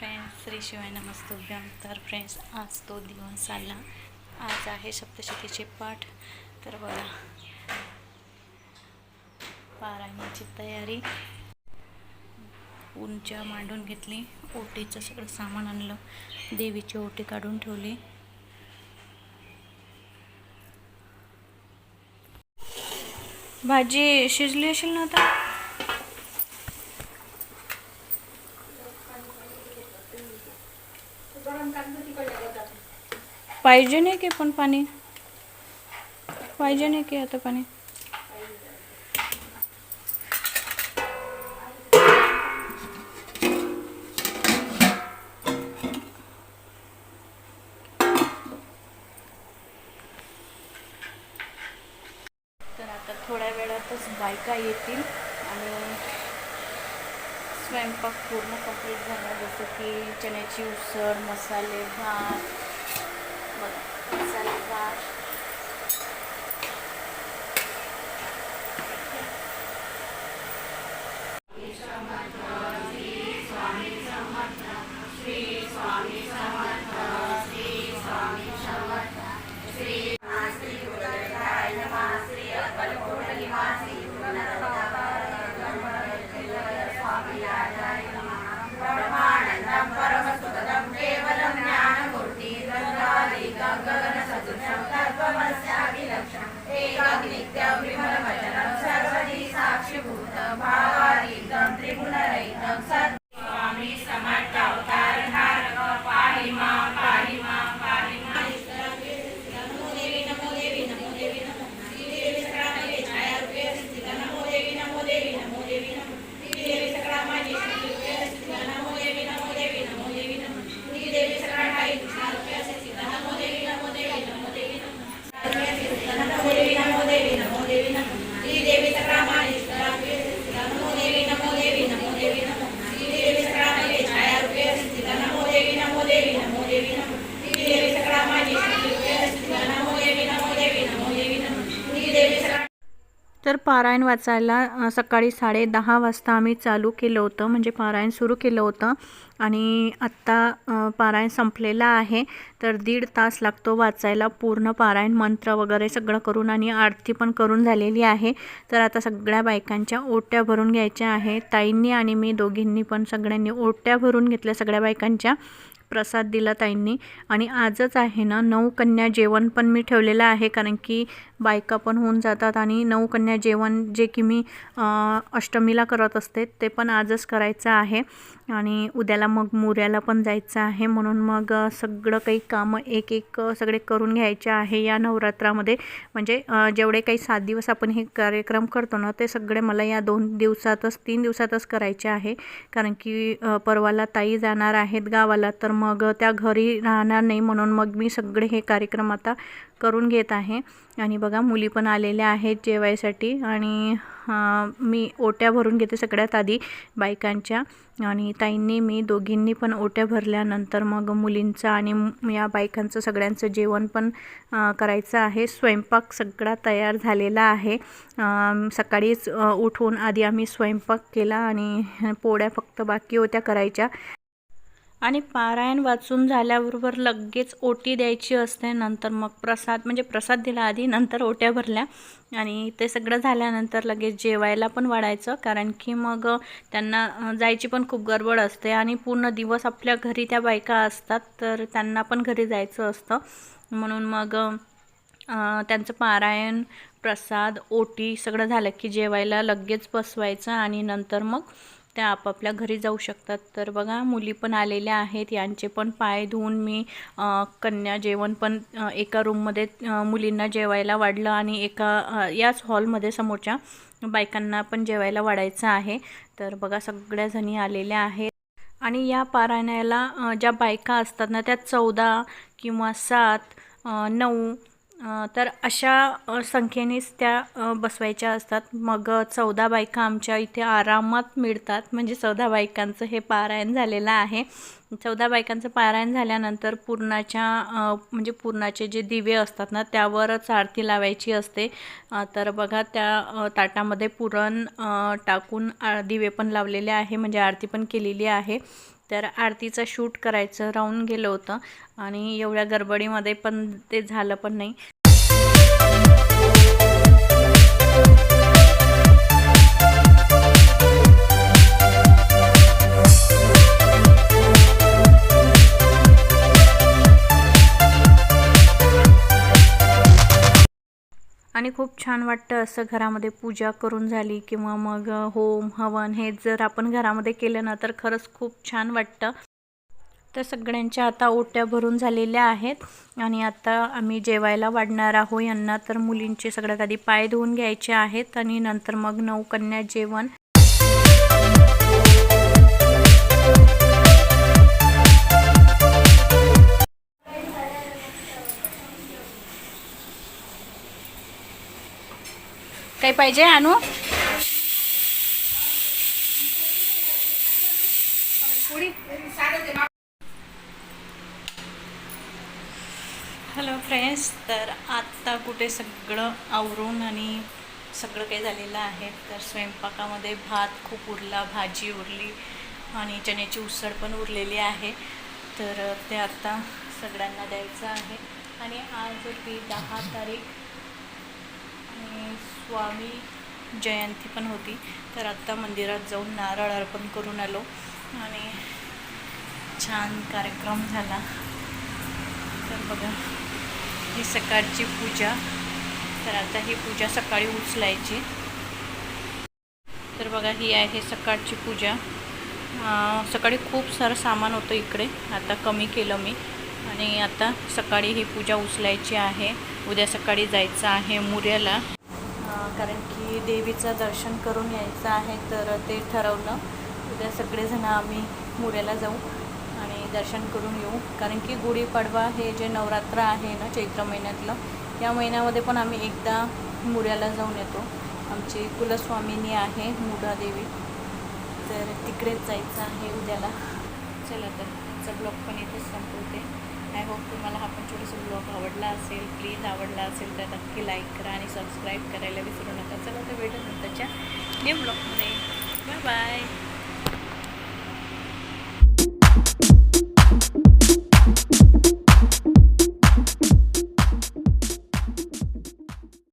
Friends Shri शिवाय नमस्तुभ्यम. तर friends आज तो दिवस आला. आज आहे सप्तशतीचे पाठ. तर बघा. पारायणाची तयारी. उंच्या मांडून घेतली. ओटीचं सगळं सामान आणलं. देवीची ओटी काढून ठेवली. भाजी शिजली असेल ना आता? पाहिजे नाही की पण पाणी? पाहिजे नाही की आता पाणी? तर आता थोड्या वेळातच बायका येतील आणि स्वयंपाक पूर्ण कंप्लीट झाला. जसं की चण्याची उसळ मसाले भात बघा मसाले भात. sunset. तर पारायण वाचायला सकाळी साडे दहा वाजता आम्ही चालू केलं होतं म्हणजे पारायण सुरू केलं होतं. आणि आत्ता पारायण संपलेलं आहे तर दीड तास लागतो वाचायला. पूर्ण पारायण मंत्र वगैरे सगळं करून आणि आरती पण करून झालेली आहे. तर आता सगळ्या बायकांच्या ओट्या भरून घ्यायच्या आहे. ताईंनी आणि मी दोघींनी पण सगळ्यांनी ओट्या भरून घेतल्या सगळ्या बायकांच्या. प्रसाद दिला ताईंनी. आणि आजच आहे ना नऊ कन्या जेवण पण मी ठेवलेलं आहे कारण की बायका पण होऊन जातात आणि नऊ कन्या जेवण जे की मी अष्टमीला करत असते ते पण आजच करायचं आहे. आणि उद्याला मग मोऱ्याला पण जायचं आहे. म्हणून मग सगळं काही कामं एक एक सगळे करून घ्यायचे आहे या नवरात्रामध्ये. म्हणजे जेवढे काही सात दिवस आपण हे कार्यक्रम करतो ना ते सगळे मला या दोन दिवसातच तीन दिवसातच करायचे आहे. कारण की परवाला ताई जाणार आहेत गावाला तर मग त्या घरी राहणार नाही. म्हणून मग मी सगळे हे कार्यक्रम आता करून घेत आहे. आणि बघा मुली पण आलेल्या आहेत जेवायसाठी. आणि मी ओट्या भरून घेते सगळ्यात आधी बायकांच्या. आणि ताईंनी मी दोघींनी पण ओट्या भरल्यानंतर मग मुलींचं आणि या बायकांचं सगळ्यांचं जेवण पण करायचं आहे. स्वयंपाक सगळा तयार झालेला आहे. सकाळीच उठून आधी आम्ही स्वयंपाक केला आणि पोळ्या फक्त बाकी होत्या करायच्या. आणि पारायण वाचून झाल्याबरोबर लगेच ओटी द्यायची असते नंतर मग प्रसाद म्हणजे प्रसाद दिला आधी नंतर ओट्या भरल्या आणि ते सगळं झाल्यानंतर लगेच जेवायला पण वाढायचं. कारण की मग त्यांना जायची पण खूप गडबड असते आणि पूर्ण दिवस आपल्या घरी त्या बायका असतात तर त्यांना पण घरी जायचं असतं. म्हणून मग त्यांचं पारायण प्रसाद ओटी सगळं झालं की जेवायला लगेच बसवायचं आणि नंतर मग त्या आपापल्या घरी जाऊ शकतात. तर बघा मुली पण आलेल्या आहेत. यांचे पण पाय धुवून मी कन्या जेवण पण एका रूममध्ये मुलींना जेवायला वाढलं आणि एका याच हॉलमध्ये समोरच्या बायकांना पण जेवायला वाढायचं आहे. तर बघा सगळ्या जणी आलेल्या आहेत. आणि या पारायणाला ज्या बायका असतात ना त्या चौदा किंवा सात नऊ तर अशा संख्येनेच त्या बसवायच्या असतात. मग चौदा बायका आमच्या इथे आरामात मिळतात. म्हणजे चौदा बायकांचं हे पारायण झालेलं आहे. चौदा बायकांचं पारायण झाल्यानंतर पूर्णाच्या म्हणजे पूर्णाचे जे दिवे असतात ना त्यावरच आरती लावायची असते. तर बघा त्या ताटामध्ये पुरण टाकून दिवे पण लावलेले आहे म्हणजे आरती पण केलेली आहे. तर आरतीचं शूट करायचं राहून गेलं होतं. आणि एवढ्या गडबडीमध्ये पण ते झालं पण नाही. आणि खूप छान वाटतं असं घरामध्ये पूजा करून झाली किंवा मग होम हवन हे जर आपण घरामध्ये केलं ना तर खरंच खूप छान वाटतं. तर सगळ्यांच्या आता ओट्या भरून झालेल्या आहेत आणि आता आम्ही जेवायला वाढणार आहोत. यांना तर मुलींचे सगळ्यात आधी पाय धुवून घ्यायचे आहेत आणि नंतर मग नऊ कन्या जेवण काही पाहिजे आणू हॅलो फ्रेंड्स तर आत्ता कुठे सगळं आवरून आणि सगळं काही झालेलं आहे तर स्वयंपाकामध्ये भात खूप उरला भाजी उरली आणि चण्याची उसळ पण उरलेली आहे. तर ते आत्ता सगळ्यांना द्यायचं आहे. आणि आज होती दहा तारीख आणि स्वामी जयंती पण होती. तर आत्ता मंदिरात जाऊन नारळ अर्पण करून आलो. आणि छान कार्यक्रम झाला. तर बघा ही सकाळची पूजा. तर आता ही पूजा सकाळी उचलायची. तर बघा ही आहे सकाळची पूजा. सकाळी खूप सारं सामान होतं इकडे. आता कमी केलं मी. आणि आता सकाळी ही पूजा उचलायची आहे. उद्या सकाळी जायचं आहे मुऱ्याला. कारण की देवीचं दर्शन करून यायचं आहे तर ते ठरवलं. उद्या सगळेजण आम्ही मुऱ्याला जाऊ आणि दर्शन करून येऊ. कारण की गुढीपाडवा हे जे नवरात्र आहे ना चैत्र महिन्यातलं या महिन्यामध्ये पण आम्ही एकदा मुऱ्याला जाऊन येतो. आमची कुलस्वामिनी आहे मुरादेवी तर तिकडेच जायचं आहे उद्याला. चला तर आजचा ब्लॉग पण इथेच संपवते. आय होप तुम्हाला हा पण छोटासा ब्लॉग आवडला असेल प्लीज आवडला असेल तर नक्की लाईक करा आणि सबस्क्राईब करायला विसरू नका. चला तर भेटू नंतरच्या न्यू ब्लॉगमध्ये बाय बाय